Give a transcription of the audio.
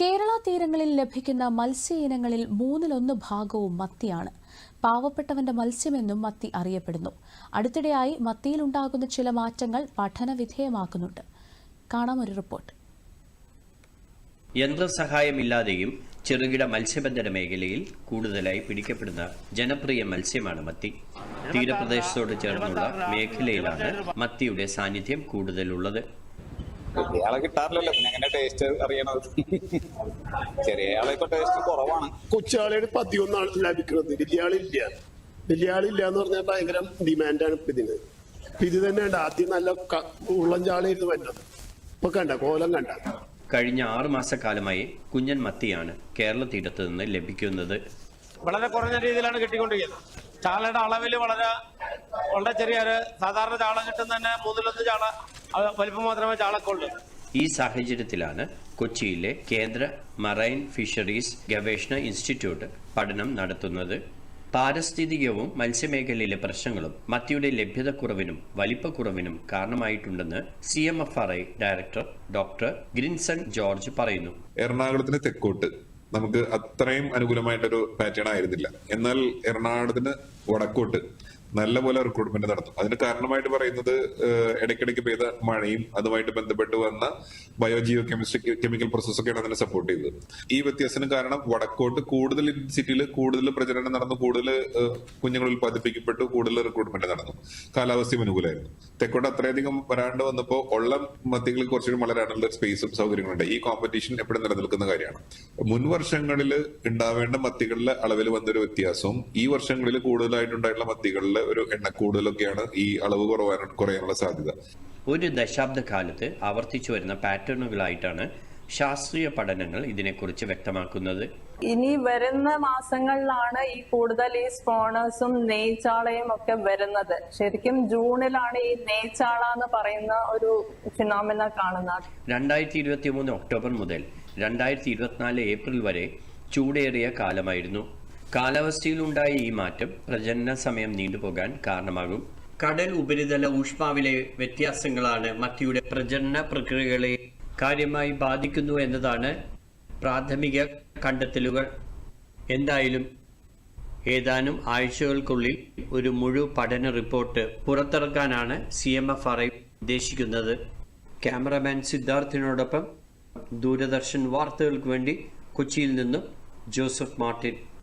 കേരള തീരങ്ങളിൽ ലഭിക്കുന്ന മത്സ്യ ഇനങ്ങളിൽ മൂന്നിലൊന്ന് ഭാഗവും മത്തിയാണ്. പാവപ്പെട്ടവന്റെ മത്സ്യമെന്നും മത്തി അറിയപ്പെടുന്നു. അടുത്തിടെയായി മത്തിയിലുണ്ടാകുന്ന ചില മാറ്റങ്ങൾ പഠനവിധേയമാക്കുന്നുണ്ട്. കാണാം ഒരു റിപ്പോർട്ട്. യന്ത്രസഹായമില്ലാതെയും ചെറുകിട മത്സ്യബന്ധന മേഖലയിൽ കൂടുതലായി പിടിക്കപ്പെടുന്ന ജനപ്രിയ മത്സ്യമാണ് മത്തി. തീരപ്രദേശത്തോട് ചേർന്നുള്ള മേഖലയിലാണ് മത്തിയുടെ സാന്നിധ്യം കൂടുതലുള്ളത്. വലിയ ആളെ കിട്ടാറില്ലല്ലോ. പിന്നെ എങ്ങനെ ടേസ്റ്റ് അറിയണത്? ചെറിയ ആളെ ഇപ്പൊ ടേസ്റ്റ് കുറവാണ്. കൊച്ചാളിയുടെ പതിയൊന്നാണ് ലഭിക്കുന്നത്. വലിയ ആളില്ല വലിയ ആളില്ല എന്ന് പറഞ്ഞാൽ ഭയങ്കര ഡിമാൻഡാണ് ഇപ്പൊ ഇതിന്. ഇത് തന്നെ ഉണ്ട് ആദ്യം നല്ല ഉള്ളം ചാളിയിരുന്നു വരുന്നത് ഇപ്പൊ കണ്ട കോലം കണ്ട. കഴിഞ്ഞ ആറു മാസക്കാലമായി കുഞ്ഞൻ മത്തിയാണ് കേരള തീരത്ത് നിന്ന് ലഭിക്കുന്നത്. വളരെ കുറഞ്ഞ രീതിയിലാണ് കിട്ടിക്കൊണ്ടിരിക്കുന്നത്. ചാളയുടെ അളവിൽ വളരെ വളരെ ചെറിയ ഒരു സാധാരണ ചാള കിട്ടുന്ന തന്നെ മൂന്നിലൊന്ന് ചാള വലിപ്പം മാത്രമേ ചാളക്കുള്ളൂ ഈ സാഹചര്യത്തിലാണ് കൊച്ചിയിലെ കേന്ദ്ര മറൈൻ ഫിഷറീസ് ഗവേഷണ ഇൻസ്റ്റിറ്റ്യൂട്ട് പഠനം നടത്തുന്നത്. പാരിസ്ഥിതികവും മത്സ്യമേഖലയിലെ പ്രശ്നങ്ങളും മത്തിയുടെ ലഭ്യതക്കുറവിനും വലിപ്പക്കുറവിനും കാരണമായിട്ടുണ്ടെന്ന് C M F R I director doctor Grinson George പറയുന്നു. എറണാകുളത്തിന് തെക്കോട്ട് നമുക്ക് അത്രയും അനുകൂലമായിട്ടൊരു പാറ്റേൺ ആയിരുന്നില്ല. എന്നാൽ എറണാകുളത്തിന് വടക്കോട്ട് നല്ലപോലെ റിക്രൂട്ട്മെന്റ് നടന്നു അതിന് കാരണമായിട്ട് പറയുന്നത് ഇടയ്ക്കിടയ്ക്ക് പെയ്ത മഴയും അതുമായിട്ട് ബന്ധപ്പെട്ട് വന്ന ബയോജിയോ കെമിസ്ട്രി കെമിക്കൽ പ്രോസസ്സൊക്കെയാണ് അതിനെ സപ്പോർട്ട് ചെയ്തത്. ഈ വ്യത്യാസത്തിന് കാരണം വടക്കോട്ട് കൂടുതൽ സിറ്റിയിൽ കൂടുതൽ പ്രചരണം നടന്നു കൂടുതൽ കുഞ്ഞുങ്ങൾ ഉൽപ്പാദിപ്പിക്കപ്പെട്ടു കൂടുതൽ റിക്രൂട്ട്മെന്റ് നടന്നു. കാലാവസ്ഥയും അനുകൂലമായിരുന്നു. തെക്കോട്ട് അത്രയധികം വരാണ്ട് വന്നപ്പോൾ ഉള്ള മത്തികളിൽ കുറച്ചുകൂടി വളരാനുള്ള സ്പേസും സൗകര്യങ്ങളുണ്ട്. ഈ കോമ്പറ്റീഷൻ എപ്പോഴും നിലനിൽക്കുന്ന കാര്യമാണ്. മുൻ വർഷങ്ങളിൽ ഉണ്ടാവേണ്ട മത്തികളിലെ അളവിൽ വന്നൊരു വ്യത്യാസവും ഈ വർഷങ്ങളിൽ കൂടുതലായിട്ടുണ്ടായിട്ടുള്ള മത്തികളിലെ ഒരു എണ്ണ കൂടുതലൊക്കെയാണ് ഈ അളവ് കുറവാൻ കുറയാനുള്ള സാധ്യത. ഒരു ദശാബ്ദ കാലത്ത് ആവർത്തിച്ചു വരുന്ന പാറ്റേണുകളായിട്ടാണ് ശാസ്ത്രീയ പഠനങ്ങൾ ഇതിനെക്കുറിച്ച് വ്യക്തമാക്കുന്നത്. ഇനി വരുന്ന മാസങ്ങളിലാണ് ഈ കൂടുതൽ ഈ സ്പോണേഴ്സും നെയ്ച്ചാളയും ഒക്കെ വരുന്നത്. ശരിക്കും ജൂണിലാണ് ഈ നെയ്ച്ചാള എന്ന് പറയുന്ന ഒരു ഫിനോമിന കാണുന്നത്. രണ്ടായിരത്തി ഇരുപത്തി മൂന്ന് ഒക്ടോബർ മുതൽ രണ്ടായിരത്തി ഇരുപത്തിനാല് ഏപ്രിൽ വരെ ചൂടേറിയ കാലമായിരുന്നു. കാലാവസ്ഥയിലുണ്ടായ ഈ മാറ്റം പ്രജനന സമയം നീണ്ടുപോകാൻ കാരണമാകും. കടൽ ഉപരിതല ഊഷ്മാവിലെ വ്യത്യാസങ്ങളാണ് മത്തിയുടെ പ്രജനന പ്രക്രിയകളെ കാര്യമായി ബാധിക്കുന്നു എന്നതാണ് പ്രാഥമിക കണ്ടെത്തലുകൾ. എന്തായാലും ഏതാനും ആഴ്ചകൾക്കുള്ളിൽ ഒരു മുഴു പഠന report പുറത്തിറക്കാനാണ് C M F R I ഉദ്ദേശിക്കുന്നത്. ക്യാമറമാൻ സിദ്ധാർത്ഥിനോടൊപ്പം ദൂരദർശൻ വാർത്തകൾക്ക് വേണ്ടി കൊച്ചിയിൽ നിന്നും ജോസഫ് മാർട്ടിൻ.